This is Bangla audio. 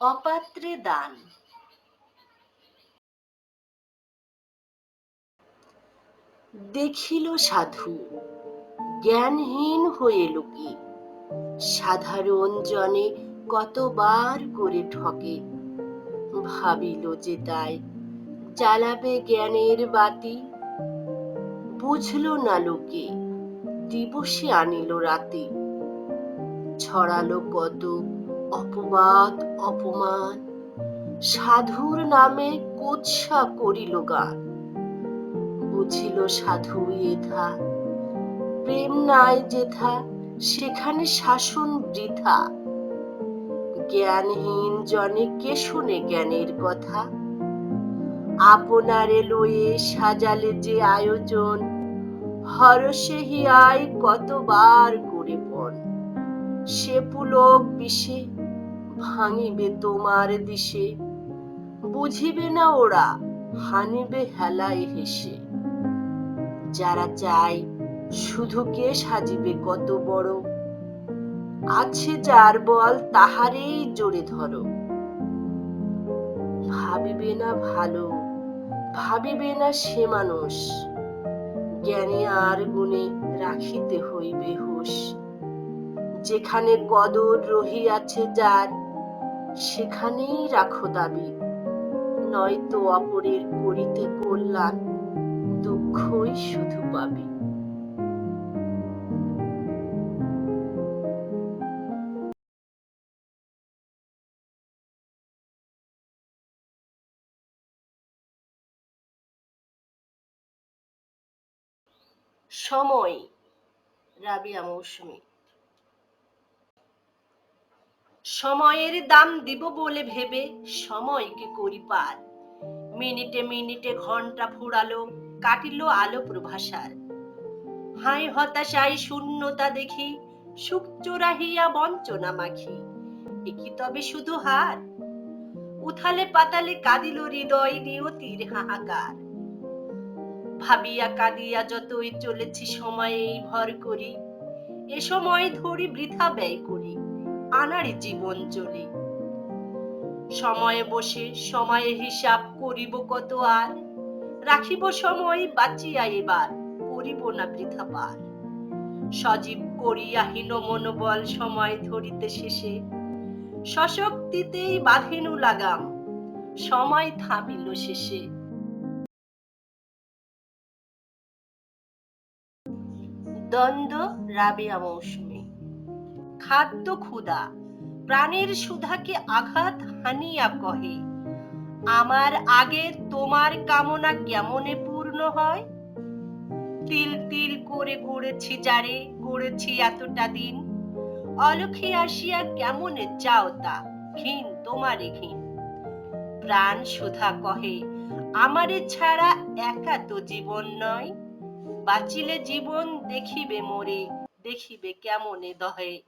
অপাত্রে দান। দেখিল সাধু, জ্ঞানহীন হয়ে লোকে, সাধারণ জনে কতবার করে ঠকে। ভাবিল যে তাই জ্বালাবে জ্ঞানের বাতি। বুঝলো না লোকে, দিবসে আনিল রাতে। ছড়ালো কত অপবাদ, অপমান। সাধুর নামে কুৎসা করিল গান। বুঝিল সাধু এথা, প্রেম নাই যেথা, সেখানে শাসন বৃথা। জ্ঞানহীন জনে কে শুনে জ্ঞানের কথা? আপনারে লয়ে সাজালে যে আয়োজন হরসে হিয়ায় কতবার সে পুলক বিষে ভাঙিবে তোমার দিশে। বুঝিবে না ওরা, হানিবে হেলায় হেসে। যারা চায়, শুধু কে সাজিবে কত বড়? আছে যার বল তাহারেই জোরে ধরো। ভাবিবে না ভালো, ভাবিবে না সে মানুষ। জ্ঞানে আর গুণে রাখিতে হইবে হুঁশ। যেখানে কদর রহিয়াছে যার, সেখানেই রাখো দাবি। নয়তো অপরের করিতে কল্যাণ দুঃখই শুধু পাবি। সময়, রাবিয়া মৌসুমী। সময়ের দাম দিব বলে ভেবে সময়কে করি পার। মিনিটে মিনিটে ঘণ্টা ফুরালো, কাটিল আলো প্রভাসার। হাই হতাশায় শূন্যতা দেখি, সুখ চোরাহিয়া বঞ্চনা মাখি। একি তবে শুধু হার? উথালে পাতালে কাঁদিল হৃদয় নিয়তির হাহাকার। ভাবিয়া কাঁদিয়া যতই চলেছি, সময়েই ভর করি। এ সময় ধরি বৃথা ব্যয় করি। আনারে জীবন চলি। সময়ে বসে সময়ে হিসাব করিব কত আর? রাখিব সময় বাঁচিয়া এবার করিব না বৃথা পার। সজীব করিয়া হীন মনোবল সময় ধরিতে শেষে সশক্তিতেই বাঁধিনু লাগাম, সময় থামিল শেষে। দ্বন্দ্ব রাবিয়া মৌসুমী। খাদ্য ক্ষুধা। প্রাণের সুধাকে আঘাত হানিয়া কহে। আমার আগের তোমার কামনা কেমনে পূর্ণ হয়? তিল তিল করে গড়েছি যারে, গড়েছি এতটা দিন। অলক্ষে আসিয়া কেমনে চাও তা? ঘিন তোমারে ঘিন প্রাণ সুধা কহে, আমারে ছাড়া একা তো জীবন নয়। বাঁচিলে জীবন দেখিবে মোরে, দেখিবে কেমনে দহে।